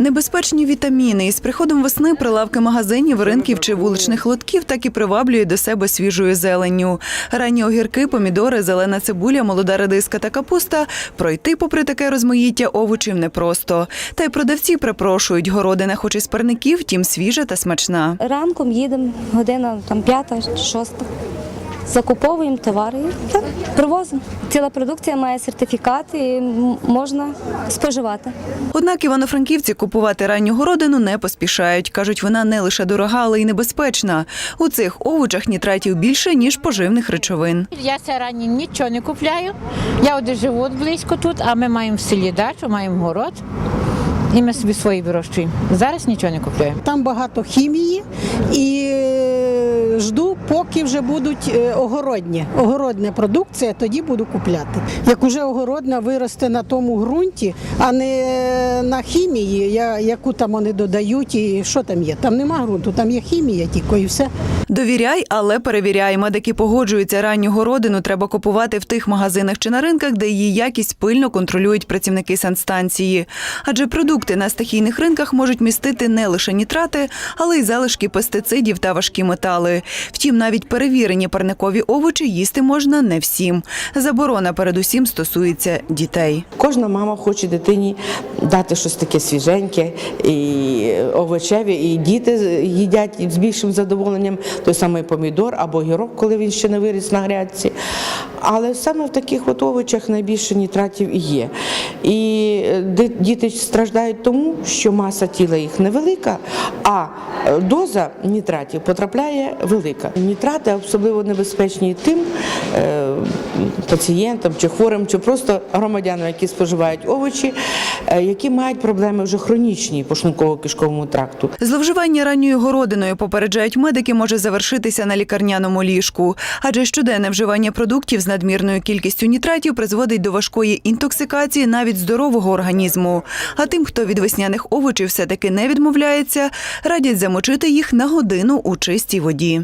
Небезпечні вітаміни із приходом весни прилавки магазинів, ринків чи вуличних лотків так і приваблюють до себе свіжою зеленню. Ранні огірки, помідори, зелена цибуля, молода редиска та капуста. Пройти попри таке розмаїття овочів непросто. Та й продавці припрошують, городина хоч і з парників, втім свіжа та смачна. Ранком їдемо, година там п'ята, шоста. Закуповуємо товари і так, привозимо. Ціла продукція має сертифікат і можна споживати. Однак івано-франківці купувати ранню городину не поспішають. Кажуть, вона не лише дорога, але й небезпечна. У цих овочах нітратів більше, ніж поживних речовин. Я це ранні нічого не купляю. Я от живу близько тут, а ми маємо в селі дачу, маємо город. І ми собі свої вирощуємо. Зараз нічого не купляємо. Там багато хімії і поки вже будуть е, огородні. Огородна продукція, тоді буду купляти. Як уже огородна виросте на тому ґрунті, а не на хімії, яку там вони додають, і що там є. Там нема ґрунту, там є хімія тільки і все. Довіряй, але перевіряй. Медики погоджуються, ранню городину треба купувати в тих магазинах чи на ринках, де її якість пильно контролюють працівники санстанції. Адже продукти на стихійних ринках можуть містити не лише нітрати, але й залишки пестицидів та важкі метали. Втім, навіть перевірені парникові овочі їсти можна не всім. Заборона передусім стосується дітей. Кожна мама хоче дитині дати щось таке свіженьке і овочеві, і діти їдять з більшим задоволенням той самий помідор або гірок, коли він ще не виріс на грядці. Але саме в таких от овочах найбільше нітратів і є. І е, діти страждають тому, що маса тіла їх невелика, а е, доза нітратів потрапляє велика. Нітрати особливо небезпечні тим е, пацієнтам чи хворим, чи просто громадянам, які споживають овочі, які мають проблеми вже хронічні по шлунково-кишковому тракту. Зловживання ранньою городиною, попереджають медики, може завершитися на лікарняному ліжку. Адже щоденне вживання продуктів надмірною кількістю нітратів призводить до важкої інтоксикації навіть здорового організму. А тим, хто від весняних овочів все-таки не відмовляється, радять замочити їх на годину у чистій воді.